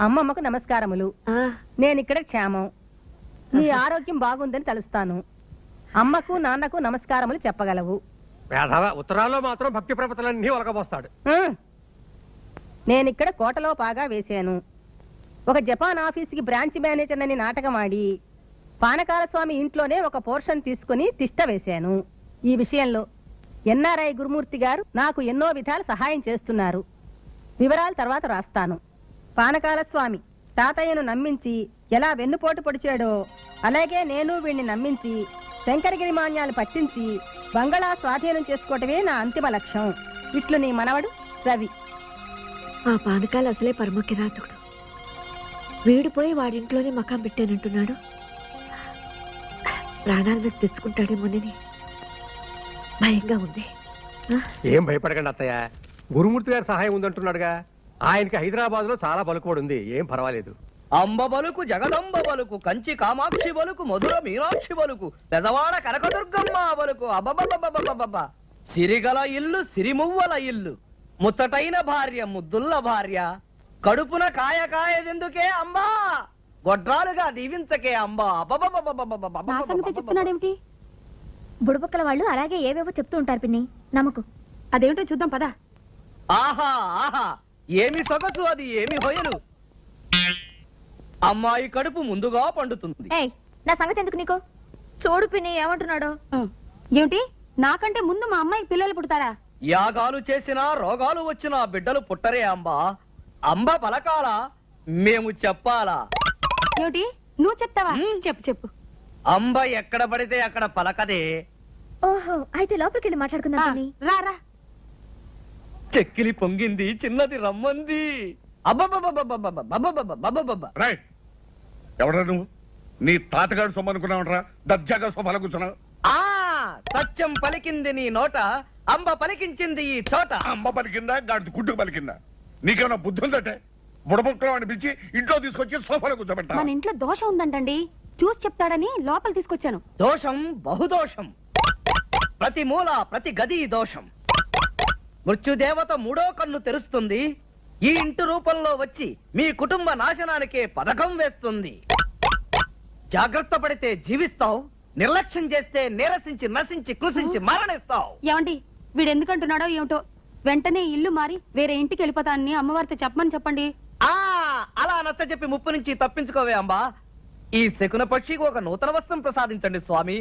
అమ్మమ్మకు నమస్కారములు. నేనిక్కడ క్షేమం. నీ ఆరోగ్యం బాగుందని తలుస్తాను. అమ్మకు నాన్నకు నమస్కారములు చెప్పగలవు. వేధవ ఉత్తరాల్లో మాత్రం భక్తి ప్రపతలన్నీ ఒలకబోస్తాడు ఉమ్. నేనిక్కడ కోటలో పాగా వేశాను. ఒక జపాన్ ఆఫీసుకి బ్రాంచ్ మేనేజర్ అని నాటకం ఆడి పానకాల స్వామి ఇంట్లోనే ఒక పోర్షన్ తీసుకుని తిష్ట వేశాను. ఈ విషయంలో ఎన్ఆర్ఐ గురుమూర్తి గారు నాకు ఎన్నో విధాలు సహాయం చేస్తున్నారు. వివరాలు తర్వాత రాస్తాను. పానకాల స్వామి తాతయ్యను నమ్మించి ఎలా వెన్నుపోటు పొడిచాడో అలాగే నేను వీణ్ణి నమ్మించి శంకరగిరి మాన్యాలు పట్టించి బంగళా స్వాధీనం చేసుకోవటమే నా అంతిమ లక్ష్యం. ఇట్లు నీ మనవడు రవి. ఆ పానకాలు అసలే పరమ కిరాతకుడు వీడు పోయి వాడింట్లోనే మకాం పెట్టానంటున్నాడు. ప్రాణాల మీద తెచ్చుకుంటాడేమోనని భయంగా ఉంది. ఏం భయపడకండి అత్తయ్య. గురుమూర్తి గారి సహాయం ఉందంటున్నాడుగా. ఆయనకి హైదరాబాద్లో చాలా పలుకుబడి ఉంది ఏం పర్వాలేదు. అంబ బలుకు జగదంబ బలుకు కంచి కామాక్షి బలుకు మధుర మీనాక్షి బలుకు పెదవాడ కనకదుర్గమ్మ బలుకు అబ్బబ్బబ్బబ్బబ్బబ్బ. సిరిగల ఇల్లు సిరిమువ్వల ఇల్లు. ముచ్చటైన భార్య ముద్దుల్ల భార్య. కడుపున కాయ కాయదెందుకే అంబా? గొడ్రాలుగా దీవించకే అంబా. నా సంగతి చెప్తున్నాడేమిటి? బుడబుక్కల వాళ్ళు అలాగే ఏవేవో చెప్తూ ఉంటారు పిన్ని. నమ్మకు. అదేమిటో చూద్దాం పదా. ఆహా ఆహా. ఏమి సొగసు అది ఏమి హొయలు? అమ్మాయి కడుపు ముందుగా పండుతుంది. ఏయ్ నా సంగతి ఎందుకు నీకు? చూడు పిన్ని ఏమంటున్నాడు? ఏమిటి? నాకంటే ముందు మా అమ్మాయి పిల్లలు పుడతారా? యాగాలు చేసినా రోగాలు వచ్చినా బిడ్డలు పుట్టరే అంబా. అంబ పలకాల? మేము చెప్పాలా? ఏమిటి? నువ్వు చెప్తావా? చెప్పు చెప్పు. అంబ ఎక్కడ పడితే అక్కడ పలకదే. ఓహో అయితే లోపలికి వెళ్ళి మాట్లాడుకుందాం పిన్ని. రా రా. చెక్కిలి పొంగింది చిన్నది రమ్మంది. ఎవడా నువ్వు? నీ తాతగాడు సొమ్ము అనుకున్నావురా దర్జాగా సోఫాలో కూర్చున్నావు ఆ సత్యం పలికింది నీ నోట అంబ పలికించింది ఈ చోట. అంబ పలికిందా గాడి గుడ్డు పలికిందా? నీకేమైనా బుద్ధి ఉందంటే బుడబుక్కలో అనిపించి ఇంట్లో తీసుకొచ్చి సోఫాలో కూర్చోబెట్టా మన ఇంట్లో దోషం ఉందంటండి. చూసి చెప్తాడని లోపల తీసుకొచ్చాను. దోషం బహుదోషం. ప్రతి మూల ప్రతి గది దోషం. మృత్యుదేవత మూడో కన్ను తెరుస్తుంది. ఈ ఇంటి రూపంలో వచ్చి మీ కుటుంబ నాశనానికే పథకం వేస్తుంది. జాగ్రత్త పడితే జీవిస్తావు నిర్లక్ష్యం చేస్తే నీరసించి నశించి కృషించి మరణిస్తావు. ఏమండి వీడు ఎందుకంటున్నాడో ఏమిటో? వెంటనే ఇల్లు మారి వేరే ఇంటికి వెళ్ళిపోతానని అమ్మవారితో చెప్పమని చెప్పండి. ఆ అలా నచ్చ చెప్పి ముప్పు నుంచి తప్పించుకోవే అంబా. ఈ శకున పక్షికి ఒక నూతన వస్త్రం ప్రసాదించండి స్వామి.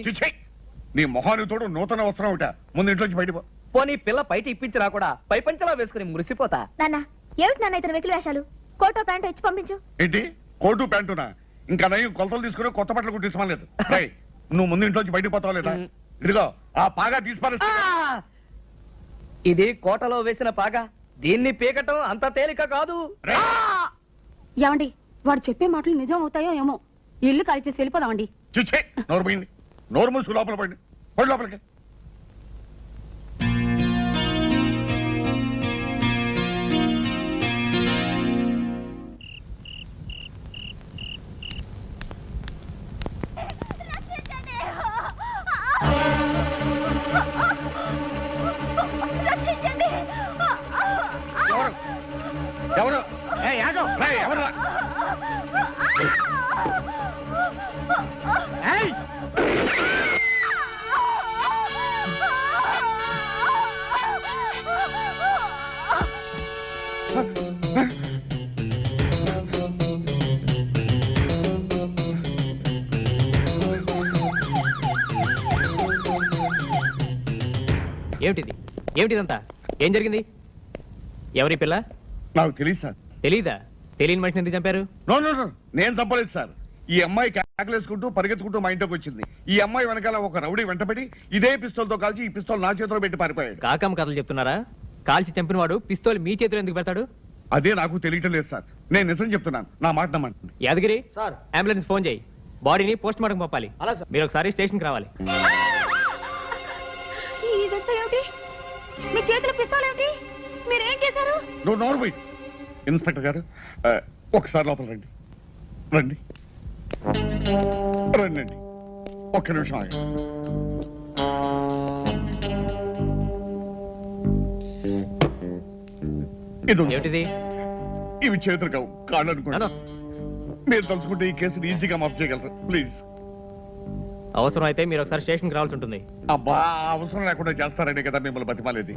నీ మొహాని తోడు నూతన వస్త్రం ఒకట. ముందు ఇంట్లోంచి బయట పోనీ పిల్ల బయట ఇప్పించినా కూడా పై పంచలా వేసుకుని మురిసిపోతా. నాన్న ఏమిటి నాన్న ఇతను వెకిలి వేషాలు? కోటో ప్యాంటు ఇచ్చి పంపించు. ఏంటి? కోటు ప్యాంటునా? ఇంకా నయ్యం కొలతలు తీసుకుని కొత్త బట్టలు కుట్టించమలేదు రై నువ్వు ముందు ఇంట్లోంచి బయటకు పోతావు లేదా. ఇదిగో ఆ పాగా తీసి పారేస్తా. ఆ! ఇది కోటలో వేసిన పాగ. దీన్ని పీకటం అంత తేలిక కాదు. రేయ్. ఏమండి వాడు చెప్పే మాటలు నిజం అవుతాయో ఏమో? ఇల్లు ఖాళీ చేసి వెళ్ళిపోదామండి. చిచ్చే నోరు పోయింది నోరు మూసుకు లోపల పడి పడి లోపలికి. ఏమిటిది? ఏమిటిదంతా? ఏం జరిగింది? ఎవరి పిల్ల? నాకు తెలియదు సార్. తెలీదా? తెలియని మనిషిని ఎందుకు చంపారు? నో నో నో నేను చంపలేదు సార్. ఈ అమ్మాయి కేకలేసుకుంటూ పరిగెత్తుకుంటూ మా ఇంట్లోకి వచ్చింది. ఈ అమ్మాయి వెనకాల ఒక రౌడీ వెంటబడి ఇదే పిస్తోల్తో కాల్చి ఈ పిస్తోల్ నా చేతిలో పెట్టి పారిపోయాడు. కాకమ్మ కథలు చెప్తున్నారా? కాల్చి చంపినవాడు పిస్తోల్ మీ చేతిలో ఎందుకు పెడతాడు? అదే నాకు తెలియటం లేదు సార్. నేను నిజం చెప్తున్నాను. నా మాట నమ్మండి. యాదగిరి సార్. అంబులెన్స్ ఫోన్ చేయి. బాడీని పోస్ట్ మార్టం పంపాలి. అలా సార్. మీరు ఒకసారి స్టేషన్కి రావాలి. ఇదంతా ఏమిటి? మీ చేతులు పిస్తాలు ఏమిటి? మీరేం చేశారు? నువ్వు నోరు పోయి ఇన్స్పెక్టర్ గారు ఆ, ఒకసారి లోపల రండి. రండి. రండి ఒక్క నిమిషం ఆగండి. ఇది. ఏమిటిది? ఇవి చేతులు కావు కాళ్ళు నాన్న. మీరు తలుచుకుంటే ఈ కేసుని ఈజీగా మాఫ్ చేయగలరు. ప్లీజ్ అవసరం అయితే మీరు ఒకసారి స్టేషన్కి రావాల్సి ఉంటుంది. అబ్బా అవసరం లేకుండా చేస్తారనే కదా మిమ్మల్ని బతిమాలేది.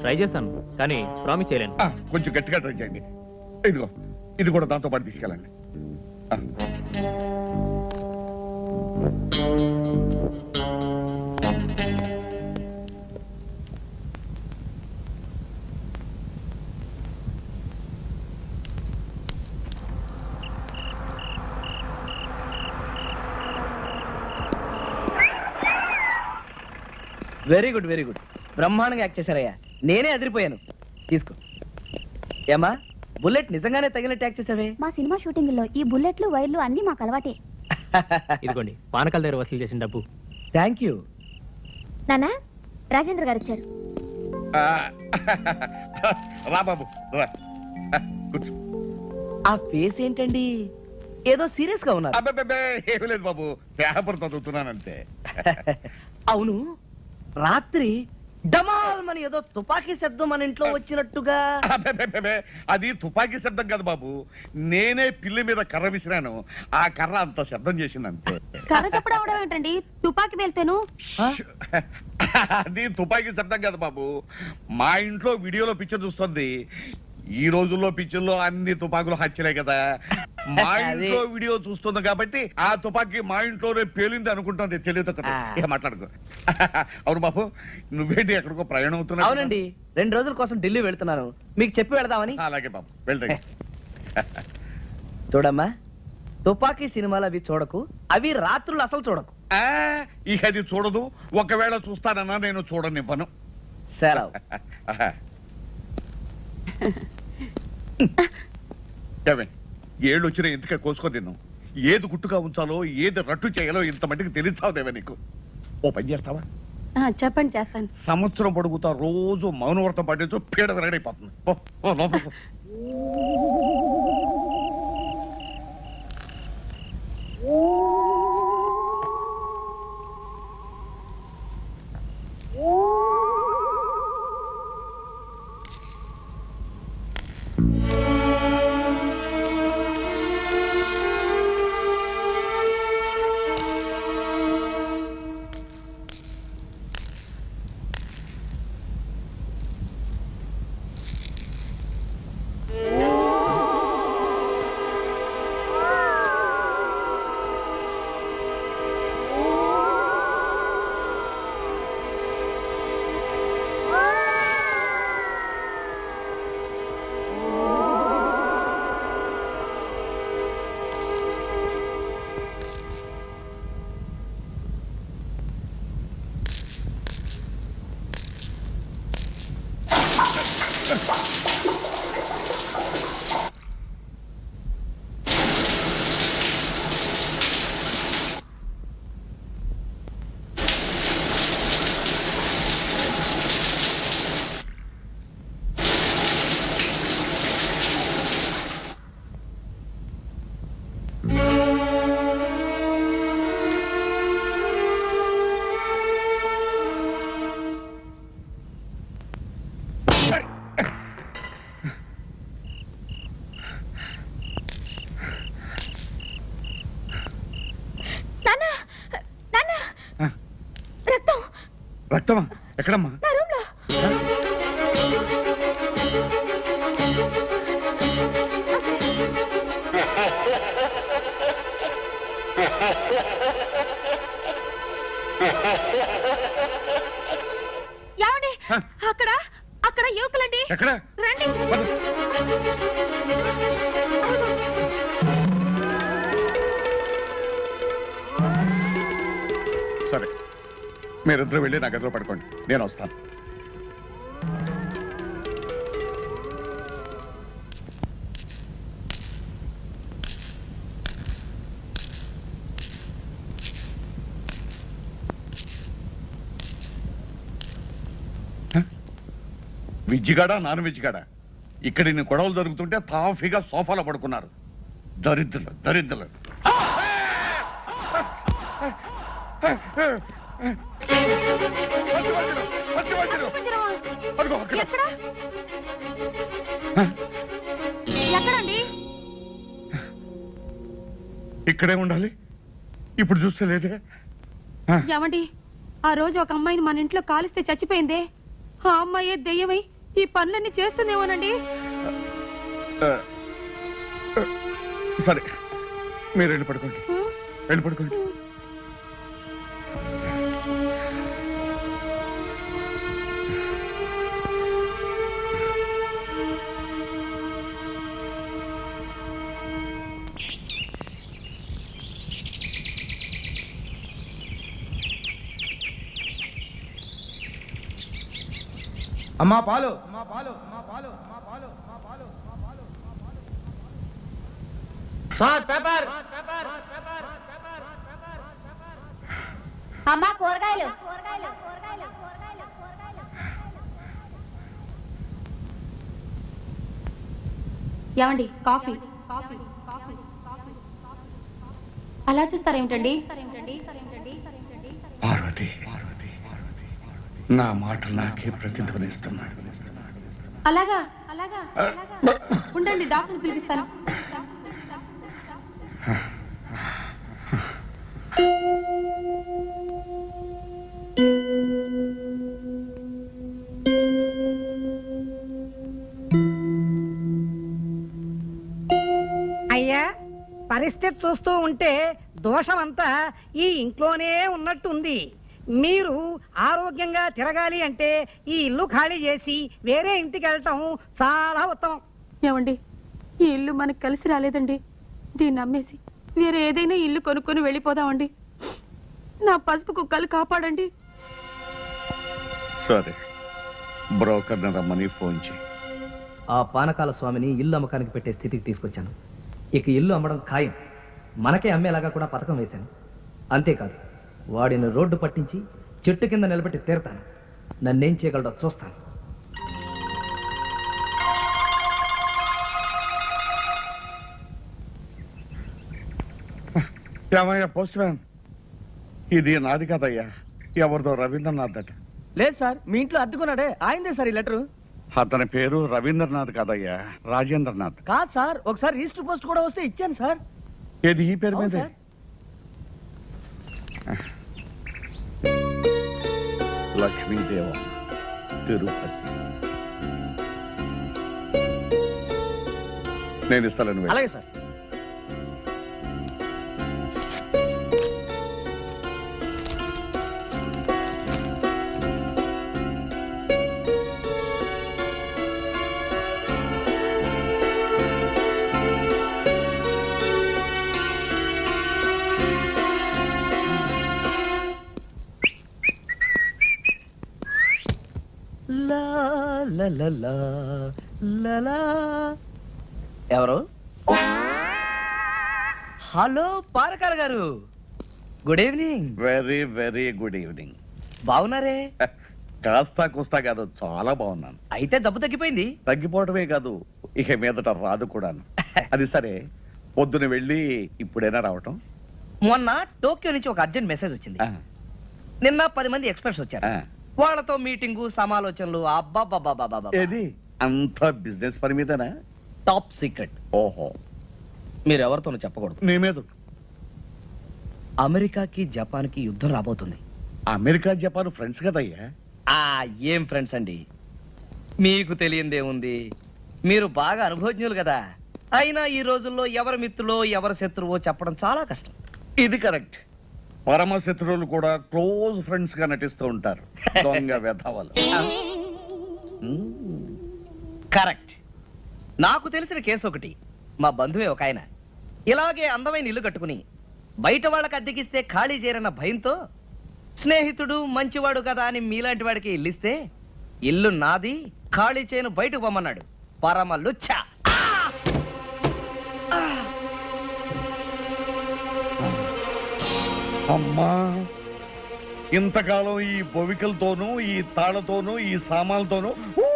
ట్రై చేస్తాను కానీ ప్రామిస్ చేయలేను. ఆ, కొంచెం గట్టిగా ట్రై చేయండి. ఇదిగో ఇది కూడా దాంతో పాటు తీసుకెళ్ళండి. ఆ. Very good very good. బ్రహ్మాండంగా యాక్ట్ చేశారయ్యా. నేనే అదిరిపోయాను. తీసుకో. ఏమా బుల్లెట్ నిజంగానే తగినట్టు యాక్ట్ చేసావే మా సినిమా షూటింగ్లో ఈ బుల్లెట్లు వైర్లు అన్ని మాకు అలవాటే. ఇదిగోండి పానకాల దగ్గర వసూలు చేసిన డబ్బు. Thank you. నానా రాజేంద్ర గారు వచ్చారు. ఆ, రా బాబు రా ఆ, కూర్చో. ఆ ఫేస్ ఏంటండి? ఏదో సీరియస్గా ఉన్నారు ఏమీ లేదు బాబు. పేపర్ అవును రాత్రి డమాల్ మన ఏదో తుపాకీ శబ్దం మన ఇంట్లో వచ్చినట్టుగా. అబ్బే అది తుపాకీ శబ్దం కాదు బాబు. నేనే పిల్లి మీద కర్ర విసిరాను. ఆ కర్ర అంత శబ్దం చేసింది అంతే చెప్పడం అవడం ఏంటండి తుపాకి వెళ్తేను అది తుపాకీ శబ్దం కాదు బాబు. మా ఇంట్లో వీడియోలో పిక్చర్ చూస్తుంది. ఈ రోజుల్లో పిక్చర్లో అన్ని తుపాకులు హత్యలే కదా. మా. ఇంట్లో వీడియో చూస్తుంది కాబట్టి ఆ తుపాకీ మా ఇంట్లోనే పేలింది అనుకుంటుంది తెలియదు. ఇక మాట్లాడుకో. అవును బాబు నువ్వేంటి ఎక్కడికో ప్రయాణం అవుతున్నావు అవునండి రెండు రోజుల కోసం ఢిల్లీ వెళ్తున్నాను. మీకు చెప్పి వెళదామని. అలాగే బాబు వెళ్ళండి చూడమ్మా తుపాకీ సినిమాలు అవి చూడకు అవి రాత్రులు అసలు చూడకు. ఆ, ఇక అది చూడదు. ఒకవేళ చూస్తానన్నా నేను చూడనివ్వను. సెలవు. ఏళ్ళు వచ్చిన ఇంతకే కోసుకో తిన్నాం. ఏది గుట్టుగా ఉంచాలో ఏది రట్టు చేయాలో ఇంత మట్టికి తెలిసావుదేవే నీకు. ఓ పని చేస్తావా? చెప్పండి చేస్తాను. సంవత్సరం పొడుగుతా రోజు మౌనవ్రతం పట్టించు పీడ విరగడైపోతుంది అక్కడ? అక్కడ యువకులండి. ఎక్కడ? రండి. సరే. మీరిద్దరు వెళ్ళి నా గదిలో పడుకోండి. నేను వస్తాను. విజ్జిగాడా నాన్ వెజ్జిగాడా? ఇక్కడ ఇన్ని గొడవలు జరుగుతుంటే తాఫీగా సోఫాలో పడుకున్నారు. దరిద్రులు దరిద్రులు. ఎక్కడండి? ఇక్కడే ఉండాలి. ఇప్పుడు చూస్తే లేదే. ఏమండి? ఆ రోజు ఒక అమ్మాయిని మన ఇంట్లో కాలిస్తే చచ్చిపోయిందే. ఆ అమ్మాయే దెయ్యమై ఈ పనులన్నీ చేస్తుందేమోనండి సరే మీరు వెళ్ళి పడుకోండి. వెళ్ళి పడుకోండి. అమ్మా పాలు. Sir paper. అమ్మా కూరగాయలు. ఏమండి కాఫీ. అలా చూస్తారేమిటండి పార్వతి నా మాటలు నాకే ప్రతిధ్వనిస్తున్నాడు. అలాగా అలాగా ఉండండి డాక్టర్ పిలిపిస్తాను. అయ్యా పరిస్థితి చూస్తూ ఉంటే దోషమంతా ఈ ఇంట్లోనే ఉన్నట్టుంది. మీరు ఆరోగ్యంగా తిరగాలి అంటే ఈ ఇల్లు ఖాళీ చేసి వేరే ఇంటికి వెళ్ళటం చాలా ఉత్తమం. ఏమండి? ఈ ఇల్లు మనకు కలిసి రాలేదండి. దీన్ని అమ్మేసి వేరే ఏదైనా ఇల్లు కొనుక్కొని వెళ్ళిపోదామండి. నా పసుపు కుక్కలు కాపాడండి. సరే. బ్రోకర్ని రమ్మని ఫోన్ చేయి. ఆ పానకాల స్వామిని ఇల్లు అమ్మకానికి పెట్టే స్థితికి తీసుకొచ్చాను. ఇక ఇల్లు అమ్మడం ఖాయం. మనకే అమ్మేలాగా కూడా పథకం వేశాను. అంతేకాదు వాడిని రోడ్డు పట్టించి చెట్టు కింద నిలబెట్టి తీరతాను. నన్నేం చేయగలడో చూస్తాను. ఏమయ్యా పోస్ట్ మ్యాన్ ఇది నాది కదయ్యా. ఎవరిదో రవీంద్రనాథ్ అట. లేదు సార్ మీ ఇంట్లో అద్దుకున్నాడే. ఆయిందే సార్ ఈ లెటరు. అతని పేరు రవీంద్రనాథ్ కాదయ్యా రాజేంద్రనాథ్. కాదు సార్ ఒకసారి రిజిస్టర్ పోస్ట్ కూడా వస్తే ఇచ్చాను సార్. ఏది ఈ పేరు మీద? సార్. లక్ష్మీదేవం తిరుపతి. నేను ఇస్తాను అలాగే సార్. ఎవరు? హలో పారకాల గారు. Good evening. Very very good evening. బాగున్నారే? కాస్తా కుస్తా కాదు చాలా బాగున్నాను. అయితే జబ్బు తగ్గిపోయింది. తగ్గిపోవడమే కాదు ఇక మీదట రాదు కూడాను. అది సరే పొద్దున వెళ్ళి ఇప్పుడైనా రావటం? మొన్న టోక్యో నుంచి ఒక అర్జెంట్ మెసేజ్ వచ్చింది. నిన్న పది మంది ఎక్స్పర్ట్స్ వచ్చారు. వాళ్ళతో మీటింగు సమాలోచనలు అబ్బాబ్బాబ్బాబ్బా ఏది? అంత బిజినెస్ పని మీదనా? Top secret. ఓహో. మీరు ఎవరితోనూ చెప్పకూడదు. నీ మీద. అమెరికాకి జపాన్కి యుద్ధం రాబోతుంది. అమెరికా జపాన్ ఫ్రెండ్స్ కదయ్యా? ఆ ఏం ఫ్రెండ్స్ అండి? మీకు తెలియందే ఉంది. మీరు బాగా అనుభవజ్ఞులు కదా. అయినా ఈ రోజుల్లో ఎవరి మిత్రులో ఎవరి శత్రువో చెప్పడం చాలా కష్టం. ఇది కరెక్ట్. పరమ శత్రువులు కూడా క్లోజ్ ఫ్రెండ్స్గా నటిస్తూ ఉంటారు. దొంగ వెధవలు. కరెక్ట్. నాకు తెలిసిన కేసు ఒకటి. మా బంధువే ఒక ఆయన. ఇలాగే అందమైన ఇల్లు కట్టుకుని బయట వాళ్ళకి అద్దెకిస్తే ఖాళీ చేరన్న భయంతో స్నేహితుడు మంచివాడు కదా అని మీలాంటి వాడికి ఇల్లిస్తే ఇల్లు నాది ఖాళీ చేయను బయటకు పొమ్మన్నాడు. పరమ లుచ్చా. అమ్మా. ఇంతకాలం ఈ బొవికలతోనూ ఈ తాళతోనూ ఈ సామాన్లతోనూ ఊ!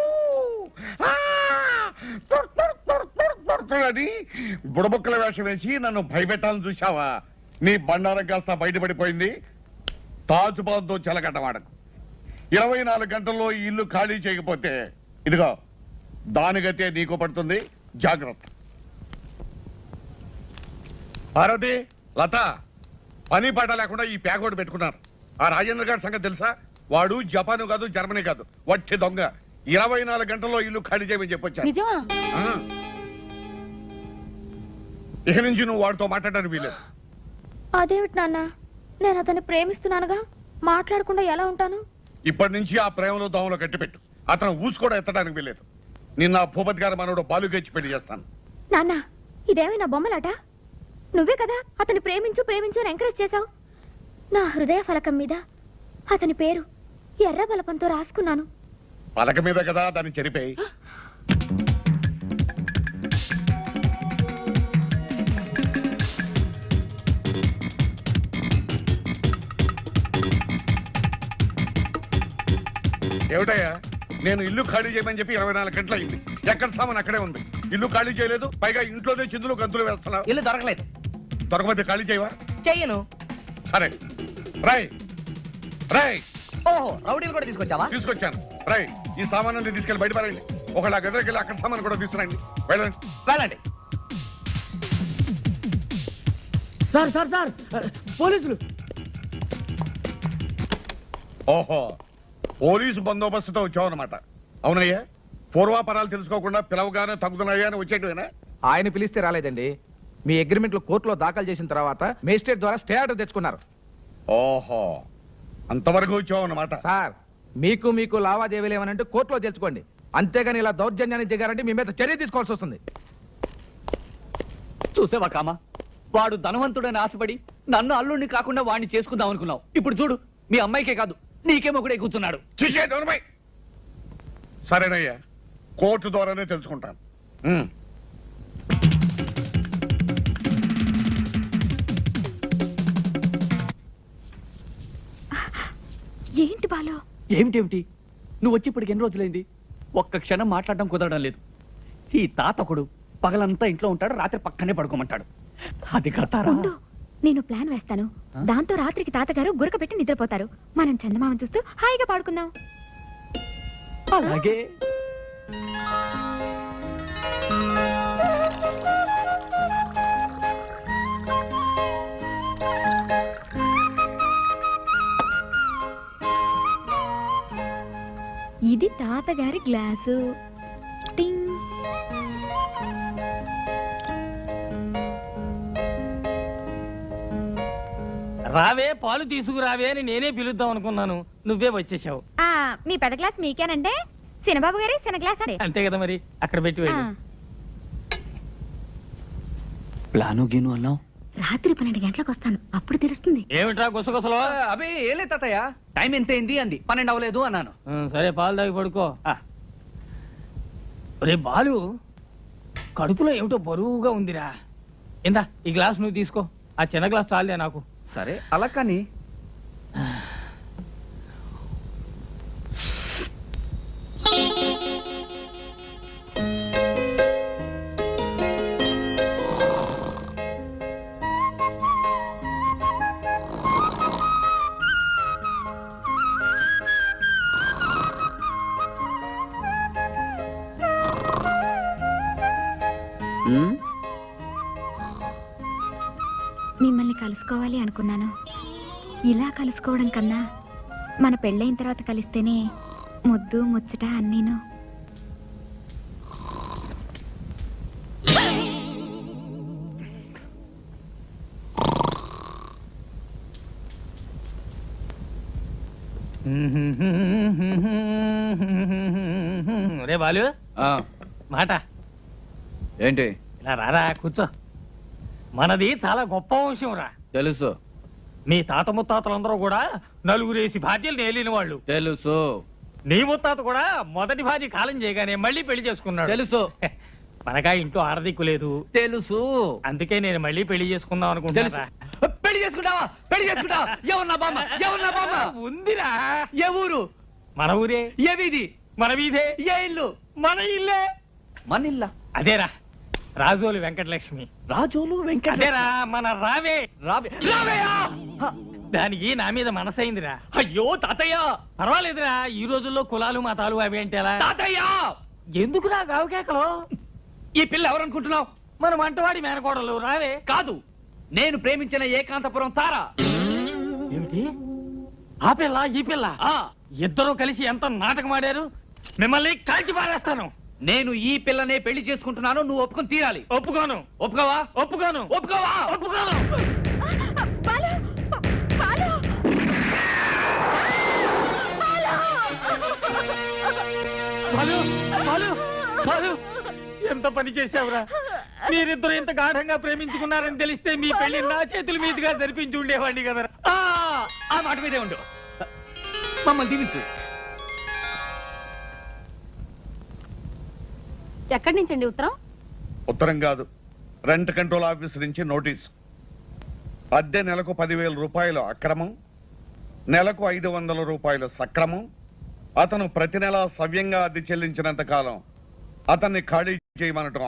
ఆ! అని బుడబుక్కల వేషం వేసి నన్ను భయపెట్టాలని చూశావా? నీ బండారం కాస్త బయటపడిపోయింది. తాజుబాద్తో చెలగట్టవాడకు ఇరవై నాలుగు గంటల్లో ఈ ఇల్లు ఖాళీ చేయకపోతే ఇదిగో దాని నీకు పడుతుంది జాగ్రత్త. పార్వతి లత. పని పాట లేకుండా ఈ ప్యాకోడ్ పెట్టుకున్నారు. ఆ రాజేంద్ర గారి సంగతి తెలుసా? వాడు జపాను కాదు జర్మనీ కాదు. వట్టి దొంగ. ఇరవై నాలుగు గంటల్లో ఇల్లు ఖాళీ చేయమని చెప్పొచ్చాను నిజమా? ఆ. ఇక నుంచి నువ్వు వాడితో మాట్లాడడానికి వీలేదు అదేమిటి నాన్న? నేను అతన్ని ప్రేమిస్తున్నానుగా? మాట్లాడకుండా ఎలా ఉంటాను? ఇప్పటి నుంచి ఆ ప్రేమలో దోమలో కట్టిపెట్టు. అతను ఊసు కూడా ఎత్తడానికి వీలేదు నిన్న భూపతి గారి మనోడు బాలుగచ్చి పెళ్ళి చేస్తాను. నాన్న ఇదేమైనా బొమ్మలాట? నువ్వే కదా అతన్ని ప్రేమించు ప్రేమించు అని ఎంకరేజ్ చేశావు? నా హృదయ ఫలకం మీద అతని పేరు ఎర్ర బలపంతో రాసుకున్నాను. పలక మీద కదా దాన్ని చెరిపేయి. ఏమిటయ్యా? నేను ఇల్లు ఖాళీ చేయమని చెప్పి ఇరవై నాలుగు గంటలు అయింది ఎక్కడ సామాన్ అక్కడే ఉంది. ఇల్లు ఖాళీ చేయలేదు పైగా ఇంట్లోనే చిందులు గంతులు వేస్తున్నావు. ఇల్లు దొరకలేదు. దొరకకపోతే ఖాళీ చేయవా? చెయ్యను. సరే. రాయ్ రాయ్ ఓహో రౌడీలు కూడా తీసుకొచ్చావా? తీసుకొచ్చాను. రాయ్ ఈ సామాన్ని తీసుకెళ్ళి బయట పారండి ఒకళ్ళ గదిలోకి వెళ్ళి అక్కడ సామాన్ కూడా తీసుకురండి. వెళ్ళండి. వెళ్ళండి. Sir sir sir. పోలీసులు. ఓహో పోలీసు బందోబస్తుతో వచ్చావన్నమాట. అవునయ్యా పూర్వాపరాలు తెలుసుకోకుండా పిలవగానే తగ్గుతున్నాయా అని వచ్చేటివేనా? ఆయన పిలిస్తే రాలేదండి. మీ అగ్రిమెంట్లు కోర్టులో దాఖలు చేసిన తర్వాత మేజిస్ట్రేట్ ద్వారా స్టే ఆర్డర్ తెచ్చుకున్నారు. ఓహో. అంతవరకు వచ్చావన్నమాట సార్ మీకు మీకు లావాదేవీలు ఏమనంటే కోర్టులో తెలుసుకోండి. అంతేగాని ఇలా దౌర్జన్యాన్ని దిగారంటే మీ మీద చర్య తీసుకోవాల్సి వస్తుంది. చూసావా కామా? వాడు ధనవంతుడని ఆశపడి నన్ను అల్లుడిని కాకుండా వాడిని చేసుకుందాం అనుకున్నావు. ఇప్పుడు చూడు మీ అమ్మాయికే కాదు నీకేమో కూడా కూర్చున్నాడు. సరేనయ్యా కోర్టు ద్వారానే తెలుసుకుంటాను. బాలో ఏమిటేమిటి? నువ్వు వచ్చి ఇప్పటికి ఎన్ని రోజులైంది? ఒక్క క్షణం మాట్లాడడం కుదరడం లేదు. ఈ తాతకుడు పగలంతా ఇంట్లో ఉంటాడు రాత్రి పక్కనే పడుకోమంటాడు. అది ఉండు నేను ప్లాన్ వేస్తాను. దాంతో రాత్రికి తాతగారు గురక పెట్టి నిద్రపోతారు. మనం చందమామని చూస్తూ హాయిగా పాడుకుందాం. అలాగే. ఇది తాతగారి గ్లాసు. టింగ్. రావే పాలు తీసుకురావే అని నేనే పిలుద్దాం అనుకున్నాను. నువ్వే వచ్చేసావు. ఆ మీ పెద్ద గ్లాస్ మీకేనంటే? సినబాబు గారి చిన్న గ్లాస్ అండి. అంతే కదా మరి అక్కడ పెట్టి వెళ్ళు. ప్లాను గీను అన్నావు? రాత్రి పన్నెండు గంటలకు వస్తాను. అప్పుడు తెలుస్తుంది. ఏమిట్రా గుసగుసలో? అవి ఏలే తాతయ్య. టైం ఎంత అయింది అంది. పన్నెండు అవ్వలేదు అన్నాను. సరే పాలు తాగి పడుకో. రే బాలు కడుపులో ఏమిటో బరువుగా ఉందిరా. ఇందా ఈ గ్లాస్ నువ్వు తీసుకో. ఆ చిన్న గ్లాస్ చాలే నాకు. సరే అలా కానీ ఇలా కలుసుకోవడం కన్నా మన పెళ్ళైన తర్వాత కలిస్తేనే ముద్దు ముచ్చట అన్నీను. రే బాలు. మాట. ఏంటి? ఇలా రారా కూర్చో. మనది చాలా గొప్ప వంశం రా. తెలుసు. మీ తాత ముత్తాతలందరూ కూడా నలుగురేసి భార్యలు నేలిన వాళ్ళు. తెలుసు. నీ ముత్తాత కూడా మొదటి భార్య కాలం చేయగానే మళ్ళీ పెళ్ళి చేసుకున్నాడు. తెలుసు. మనకా ఇంట్లో ఆడదిక్కు లేదు. తెలుసు. అందుకే నేను మళ్ళీ పెళ్ళి చేసుకుందాం అనుకుంటున్నా పెళ్ళి చేసుకుంటావా? పెళ్ళి చేసుకుంటావా? ఎవరు నా బామ్మ? ఎవరు నా బామ్మ? ఉందిరా. ఏ ఊరు? మన ఊరే. ఏ వీధి? మన వీధే. ఏ ఇల్లు? మన ఇల్లే. మన ఇల్లా? అదేరా. రాజోలు వెంకటలక్ష్మి. రాజోలు మన రావే. రావే దానికి నా మీద మనసైందిరా. అయ్యో తాతయ్య! పర్వాలేదురా ఈ రోజుల్లో కులాలు మతాలు అవి అంటే ఎలా? తాతయ్య! ఎందుకు నా గావుకేకలో ఈ పిల్ల ఎవరనుకుంటున్నావు? మన వంటవాడి మేనకోడలు రావే. కాదు నేను ప్రేమించిన ఏకాంతపురం తార. ఏమిటి? ఆ పిల్ల ఈ పిల్ల? ఆ. ఇద్దరూ కలిసి ఎంత నాటకం ఆడారు? మిమ్మల్ని కాల్చి పారేస్తాను. నేను ఈ పిల్లనే పెళ్ళి చేసుకుంటున్నాను నువ్వు ఒప్పుకొని తీరాలి. ఒప్పుకోను. ఒప్పుకోవా? ఒప్పుకోను. ఒప్పుకోవా? ఒప్పుకోను. బాలు బాలు. బాలు బాలు బాలు. ఎంత పని చేశావురా? మీరిద్దరు ఇంత గాఢంగా ప్రేమించుకున్నారని తెలిస్తే మీ పెళ్ళి నా చేతుల మీదుగా జరిపించి ఉండేవాడిని కదరా. ఆ, ఆ మాట మీదే ఉండు. మమ్మల్ని దీవించు ఎక్కడి నుంచండి ఉత్తరం? ఉత్తరం కాదు. రెంట్ కంట్రోల్ ఆఫీస్ నుంచి నోటీస్. అద్దె నెలకు పదివేల రూపాయలు అక్రమం నెలకు ఐదు వందల రూపాయలు సక్రమం. అతను ప్రతి నెల సవ్యంగా అద్దె చెల్లించినంత కాలం అతన్ని ఖాళీ చేయమనటం